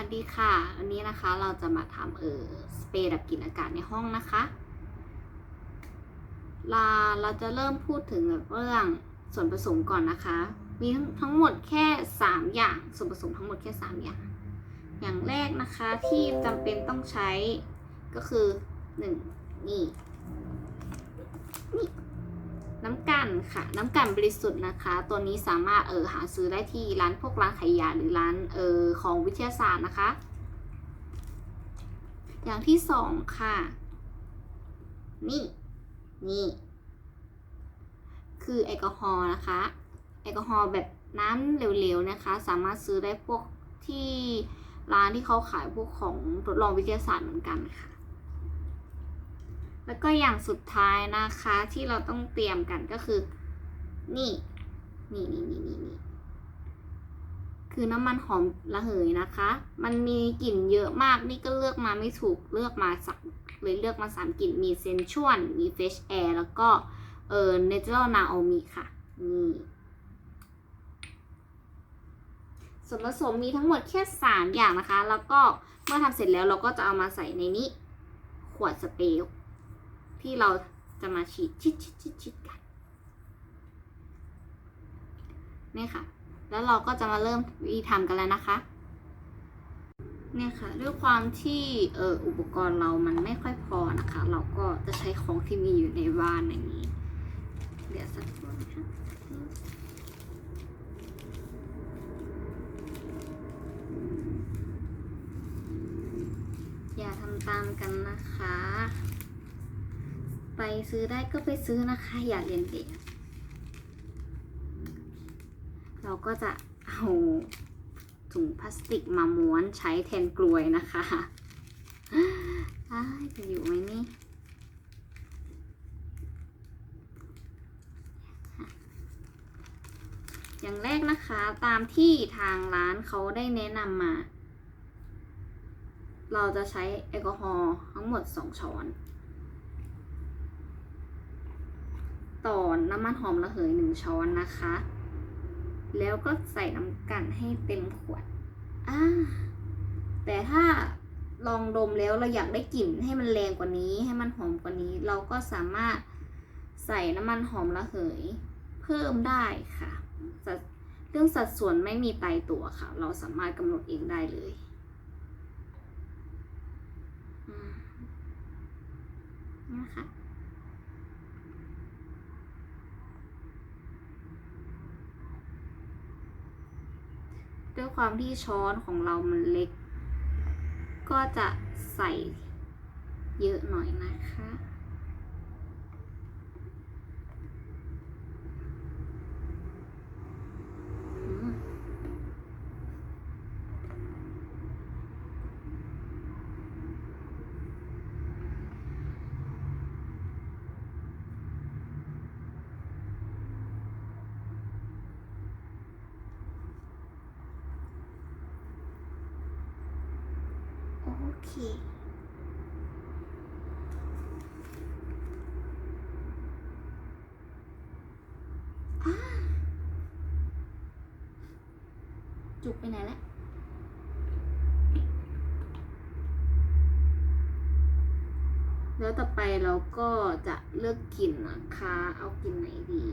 วัสดีค่ะอันนี้นะคะเราจะมาทำเออสเปรย์ดับกลิ่นอากาศในห้องนะคะลาเราจะเริ่มพูดถึงแบบเรื่องส่วนผสมก่อนนะคะ มีทั้งทั้งหมดแค่ 3 อย่างส่วนผสมทั้งหมดแค่ 3 อย่าง อย่างแรกนะคะที่จำเป็นต้องใช้ก็คือ 1 นี่นี่ น้ำกันค่ะ น้ำกันบริสุทธิ์นะคะ ตัวนี้สามารถเออหาซื้อได้ที่ร้านพวกร้านขายยาหรือร้านเออของวิทยาศาสตร์นะคะ อย่างที่สองค่ะ นี่ นี่ คือแอลกอฮอล์นะคะ แอลกอฮอล์แบบน้ำเหลวๆนะคะ สามารถซื้อได้พวกที่ร้านที่เขาขายพวกของทดลองวิทยาศาสตร์เหมือนกันค่ะ แล้วก็อย่างสุดท้ายนะคะที่เราต้องเตรียมกันก็คือ นี่ นี่นี่นี่นี่นี่คือน้ำมันหอมระเหยนะคะ มันมีกลิ่นเยอะมากนี่ก็เลือกมาไม่ถูกเลือกมาสักเลยเลือกมาสามกลิ่นมีเซนชวลมีเฟชแอร์แล้วก็เออเนเจอรัลนาโอมิค่ะนี่ส่วนผสมมีทั้งหมดแค่3อย่างนะคะ แล้วก็เมื่อทำเสร็จแล้วเราก็จะเอามาใส่ในนี้ ขวดสเปรย์ ที่เราจะมาฉีดชิดชิดชิดชิดกันนี่ค่ะ แล้วเราก็จะมาเริ่มวิธีทำกันแล้วนะคะ เนี่ยค่ะ ด้วยความที่เอออุปกรณ์เรามันไม่ค่อยพอนะคะ เราก็จะใช้ของที่มีอยู่ในบ้านอย่างนี้ เดี๋ยวสักครู่นะคะอย่าทำตามกันนะคะ ไปซื้อได้ก็ไปซื้อนะคะ อย่าเรียนแบบเราก็จะเอาถุงพลาสติกมาม้วนใช้แทนกลวยนะคะอ้ายจะอยู่ไหมนี่อย่างแรกนะคะตามที่ทางร้านเขาได้แนะนำมา เราจะใช้แอลกอฮอล์ทั้งหมด 2 ช้อน ต่อน้ำมันหอมระเหย1ช้อนนะคะ แล้วก็ใส่น้ำกันให้เต็มขวดอ่าแต่ถ้าลองดมแล้วเราอยากได้กลิ่นให้มันแรงกว่านี้ ให้มันหอมกว่านี้ เราก็สามารถใส่น้ำมันหอมระเหย เพิ่มได้ค่ะเรื่องสัดส่วนไม่มีตายตัวค่ะ เราสามารถกำหนดเองได้เลยนะคะ ด้วยความที่ช้อนของเรามันเล็ก ก็จะใส่เยอะหน่อยนะคะ อืมโอ เค จุกไปไหนแล้วแล้วต่อไปเราก็จะเลือกกลิ่นนะคะ เอากลิ่นไหนดี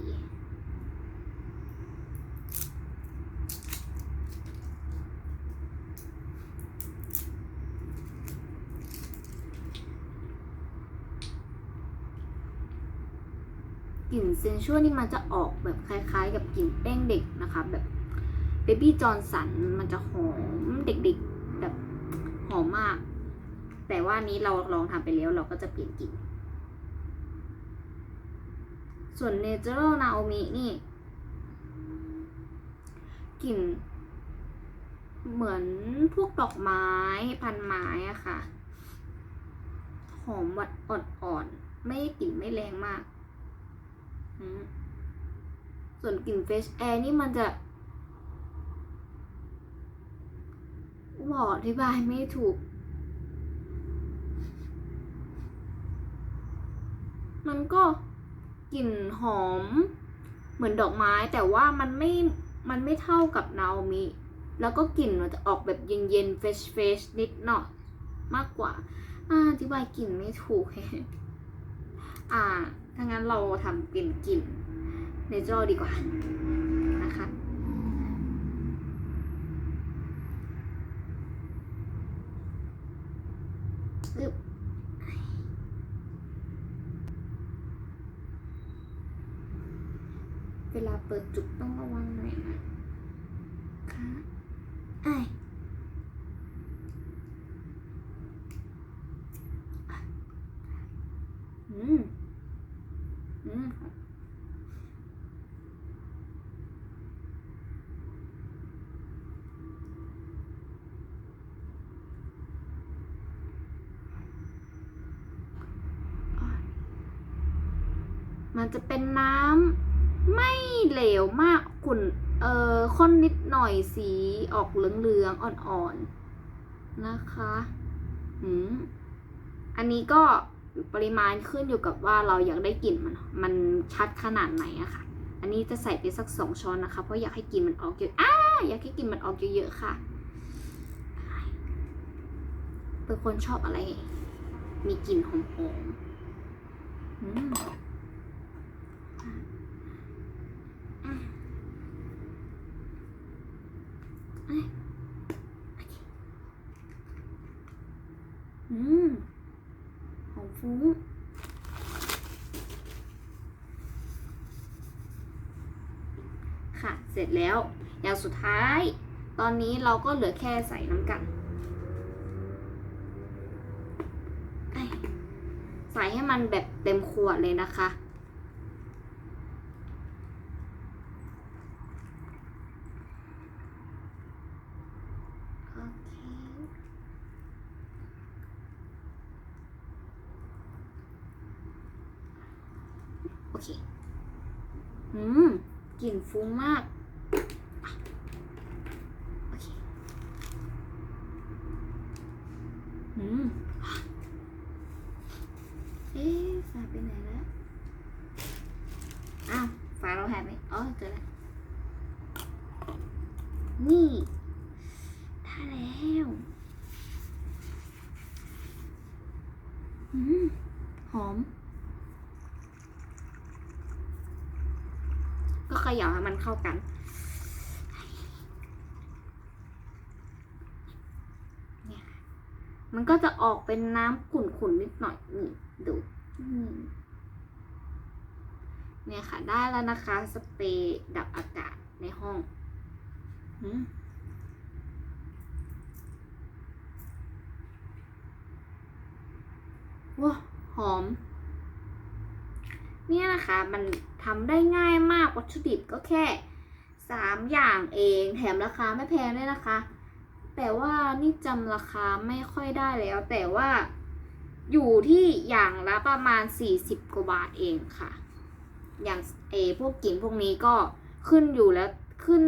กลิ่นเซนชัวนี่มันจะออกแบบคล้ายๆ กับกลิ่นแป้งเด็กนะคะ แบบเบบี้จอร์นสันมันจะหอมเด็กๆแบบหอมมาก แต่ว่านี้เราลองทำไปแล้วเราก็จะเปลี่ยนกลิ่น ส่วน Natural Naomi นี่กลิ่นเหมือนพวกดอกไม้พันไม้อะค่ะ หอมหวัดอ่อนๆ ไม่กลิ่นไม่แรงมาก ส่วนกลิ่นเฟชแอร์นี่มันจะบอกอธิบายไม่ถูก มันก็กลิ่นหอม เหมือนดอกไม้แต่ว่ามันไม่ มันไม่เท่ากับนาโอมิแล้วก็กลิ่นมันจะออกแบบเย็นๆเฟชเฟชนิดหน่อยมากกว่าอ่าอธิบายกลิ่นไม่ถูก อ่า ถ้างั้นเราทำเป็นกลิ่นเนเจอรัลดีกว่านะคะปึ๊บเวลาเปิดจุกต้องระวังหน่อยนะคะไอ้ม อืม มันจะเป็นน้ำไม่เหลวมากขุ่นเอ่อข้นนิดหน่อยสีออกเหลืองๆอ่อนๆนะคะอืมอันนี้ก็ปริมาณขึ้นอยู่กับว่าเราอยากได้กลิ่นมันมันชัดขนาดไหนอะค่ะ อันนี้จะใส่ไปสักสองช้อนนะคะ เพราะอยากให้กลิ่นมันออกเยอะอ้าอยากให้กลิ่นมันออกเยอะๆค่ะ เป็นคนชอบอะไร มีกลิ่นหอมๆ อืมอืมหอมฟุ้งค่ะ เสร็จแล้ว อย่างสุดท้าย ตอนนี้เราก็เหลือแค่ใส่น้ำกัน ใส่ให้มันแบบเต็มขวดเลยนะคะ โอเค โอเค อืมกลิ่นฟุ้งมากอืมเอ๊ะฝาไปไหนแล้ว อ้าวฝาเราหายไปอ๋อเจอแล้ว นี่ได้แล้วอืมหอม ก็ เขย่าให้มันเข้ากันเนี่ยค่ะมันก็จะออกเป็นน้ำขุ่นๆนิดหน่อยนี่ดูนี่เนี่ยค่ะ ได้แล้วนะคะ สเปรย์ดับอากาศในห้องอืมว้าหอม เนี่ยนะคะมัน ทำได้ง่ายมากวัตถุดิบก็แค่สามอย่างเองแถมราคาไม่แพงด้วยนะคะ แต่ว่านี่จำราคาไม่ค่อยได้แล้ว แต่ว่าอยู่ที่อย่างละประมาณ 40 กว่าบาทเองค่ะ อย่างเอพวกกลิ่นพวกนี้ก็ขึ้นอยู่แล้วขึ้น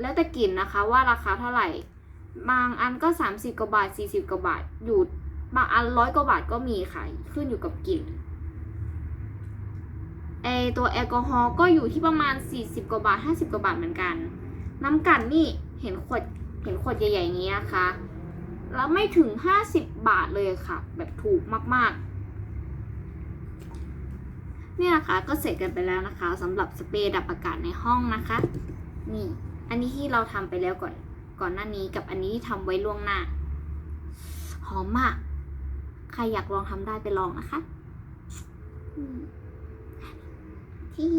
แล้วแต่กลิ่นนะคะว่าราคาเท่าไหร่ บางอันก็ 30 กว่าบาท 40 กว่าบาทอยู่บางอันร้อยกว่าบาทก็มีค่ะ ขึ้นอยู่กับกลิ่น ตัวแอลกอฮอล์ก็อยู่ที่ประมาณ 40 กว่าบาท 50 กว่าบาทเหมือนกัน น้ำกันนี่เห็นขวดเห็นขวดใหญ่ๆอย่างนี้นะคะ แล้วไม่ถึง 50 บาทเลยค่ะ แบบถูกมากๆ เนี่ยนะคะก็เสร็จกันไปแล้วนะคะสำหรับสเปรย์ดับอากาศในห้องนะคะ นี่ อันนี้ที่เราทำไปแล้วก่อนก่อนหน้านี้กับอันนี้ที่ทำไว้ล่วงหน้า หอมมาก ใครอยากลองทำได้ไปลองนะคะ อืม ที่